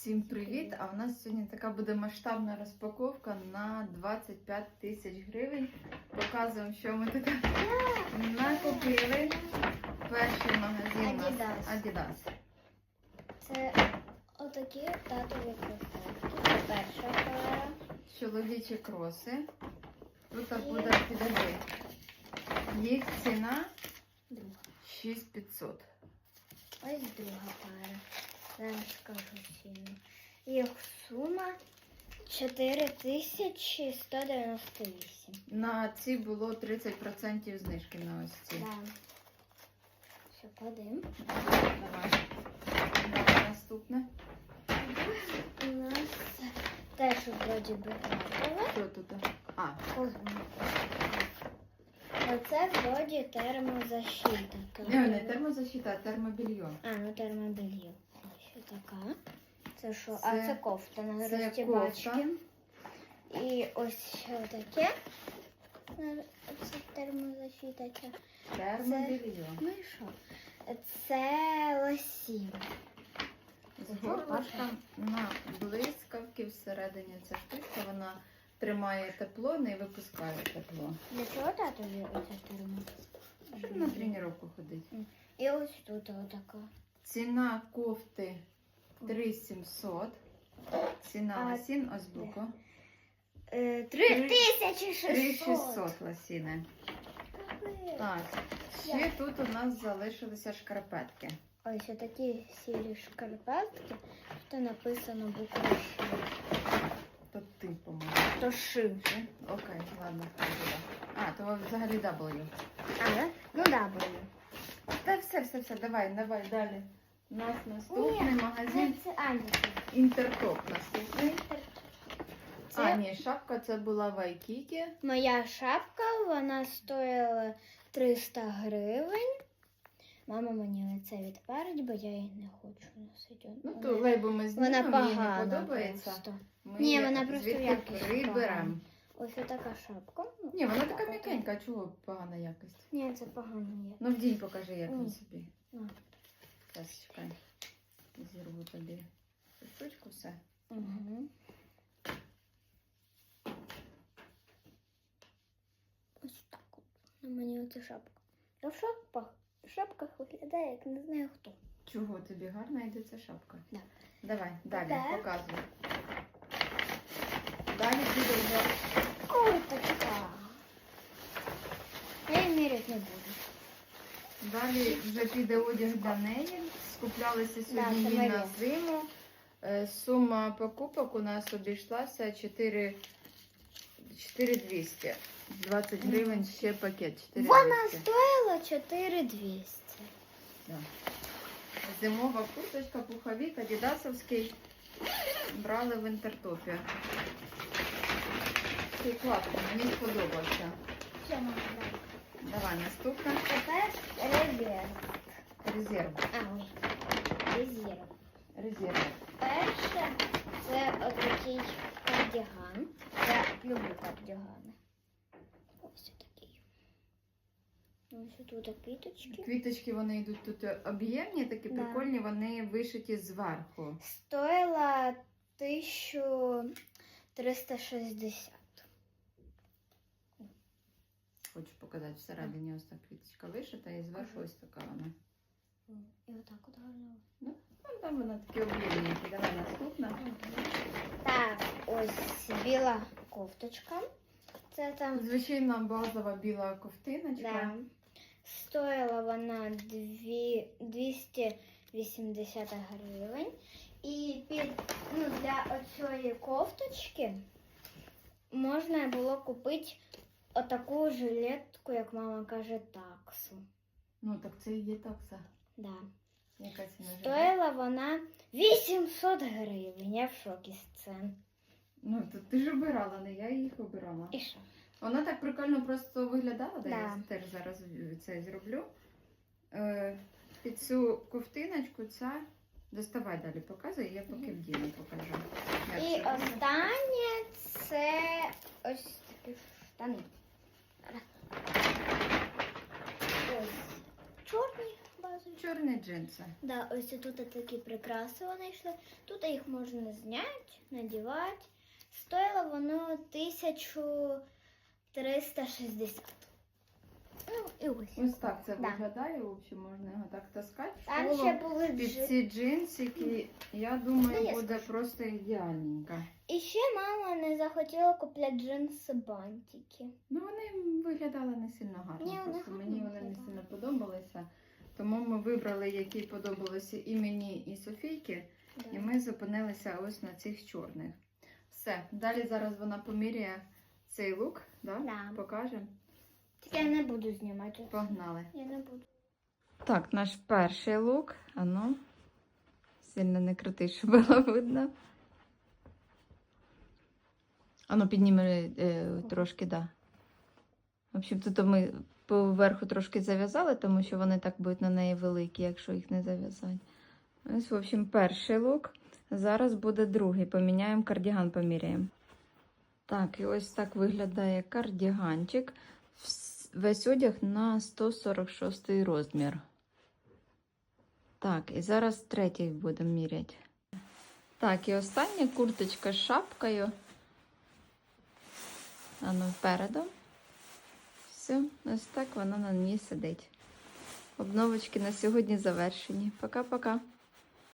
Всім привіт! А у нас сьогодні така буде масштабна розпаковка на 25 тисяч гривень. Показуємо, що ми тут накупили. Перший магазин у нас Adidas. Adidas. Це отакі татові кросівки. Це перша пара. Чоловічі кроси. Тут буде підожди. Їх ціна Друга. 6500. Ось друга пара. Зараз скажу ціну. Їх сума 4198. На ці було 30% знижки на ось ці. Да. Все, кладемо. Давай. Давай наступне. У нас теж вроді би татове. Що тут? А, Оце вроді термозащита. не, не термозащита, а термобільйон. А, ну термобелье. Така. Це що? Це- а це кофта на це розтібачки. І ось таке. Це термозащита. ця. Термобільйон. Ну і що? Це лосін. З горлышком на блискавки всередині ця штучка, вона тримає тепло, не випускає тепло. Для чого татові оця термо? Щоб на тренування ходить. І ось тут отака. Ціна кофти 3700. Ціна А, лосін шістсот. 3600 лосіни. Так, ще тут у нас залишилися шкарпетки. Ось такі сірі шкарпетки. Тут написано буквою Ш. То ти, по-моєму. То ши. Окей, ладно. А, то взагалі W. А, да? Ну було. Та все, все, все, давай, давай далі. У нас наступний Ні, магазин Це Аня. Інтертоп наступний. Це А, ні, шапка це була в Айкікі. моя шапка, вона стоїла 300 гривень. Мама мені це відпередь, бо я її не хочу носити. Ну, Вона- то лейбл ми вона знімемо, їй не подобається. просто. Ми Ні, вона просто звідти якість приберемо. погана. Ось така шапка. Ну, Ні, вона така така. м'якенька, чого погана якість? Ні, це погано є. Ну, вдінь покажи, як він собі. На. Зараз чекай. Зірву тобі штучку все. Угу. Ось так от. На мені оця шапка. Я в шапках, в шапках виглядає, як не знаю хто. Чого тобі гарна йде ця шапка? Да. Давай, далі, Тепер. показуй. Далі буде вже Ой, така. Я її міряти не буду. Далі вже піде одяг для неї. Скуплялися сьогодні моє. на зиму. Е, Сума покупок у нас обійшлася 4 4200. 20 гривень ще пакет. 4200. Вона стоїла 4200. Да. Зимова курточка, пуховик, адідасовський. Брали в інтертопі. Такий класний, мені сподобався. Все, мама, давай. Давай, наступна. Тепер резерв. Резерв. А. Резерв. Резерв. Перше, це отакий кардіган. Я люблю кардігани. Ось такий. Ось тут квіточки. Квіточки вони йдуть тут об'ємні, такі Да. прикольні, вони вишиті зверху. Стоїла 1360. Хочу показати всередині ось так квіточка вишита і зверху ось така вона. І отак от гарно. Ну, там вона такі об'ємні. Давай наступна. Так, ось біла кофточка. Це там Звичайна базова біла ковтиночка. Да. Стоїла вона дві- 280 гривень. І під, ну, для оцієї кофточки можна було купити отаку жилетку, як мама каже, таксу. Ну так це і є такса. Да. Яка ціна? Стоїла вона 800 гривень. Я в шокі з цен. Ну то ти ж обирала, не я їх обирала. І що? Вона так прикольно просто виглядала, Да. я теж зараз це зроблю. Е, під цю ковтиночку ця. Доставай далі показуй, я поки в вдіну покажу. як І це робиться. останнє це ось такі штани. Чорні джинси. Да, ось тут такі прикраси вони йшли. Тут їх можна зняти, надівати. Стоїло воно 1360. Ну, і ось. Ось так це Да. виглядає. В общем, можна його так таскати. Там ще були Під джи... ці джинсики, я Ну, думаю, я буде просто ідеальненько. І ще мама не захотіла купляти джинси бантики. Ну вони виглядали не сильно гарно. Ні, вони просто гарно мені вони не виглядали. сильно подобалися. Тому ми вибрали, які подобалися і мені, і Софійки, і ми зупинилися ось на цих чорних. Все, далі зараз вона поміряє цей лук, да? Да. покаже. Тільки я не буду знімати. Погнали. Я не буду. Так, наш перший лук. Ану, сильно не крути, щоб було видно. Ану, підніми е, трошки, да. В общем, тут ми поверху трошки зав'язали, тому що вони так будуть на неї великі, якщо їх не зав'язати. Ось, в общем, перший лук. Зараз буде другий. Поміняємо кардіган, поміряємо. Так, і ось так виглядає кардіганчик. Весь одяг на 146 розмір. Так, і зараз третій будемо міряти. Так, і остання курточка з шапкою. Ану, впереду. Все, ось так вона на ній сидить. Обновочки на сьогодні завершені. Пока-пока.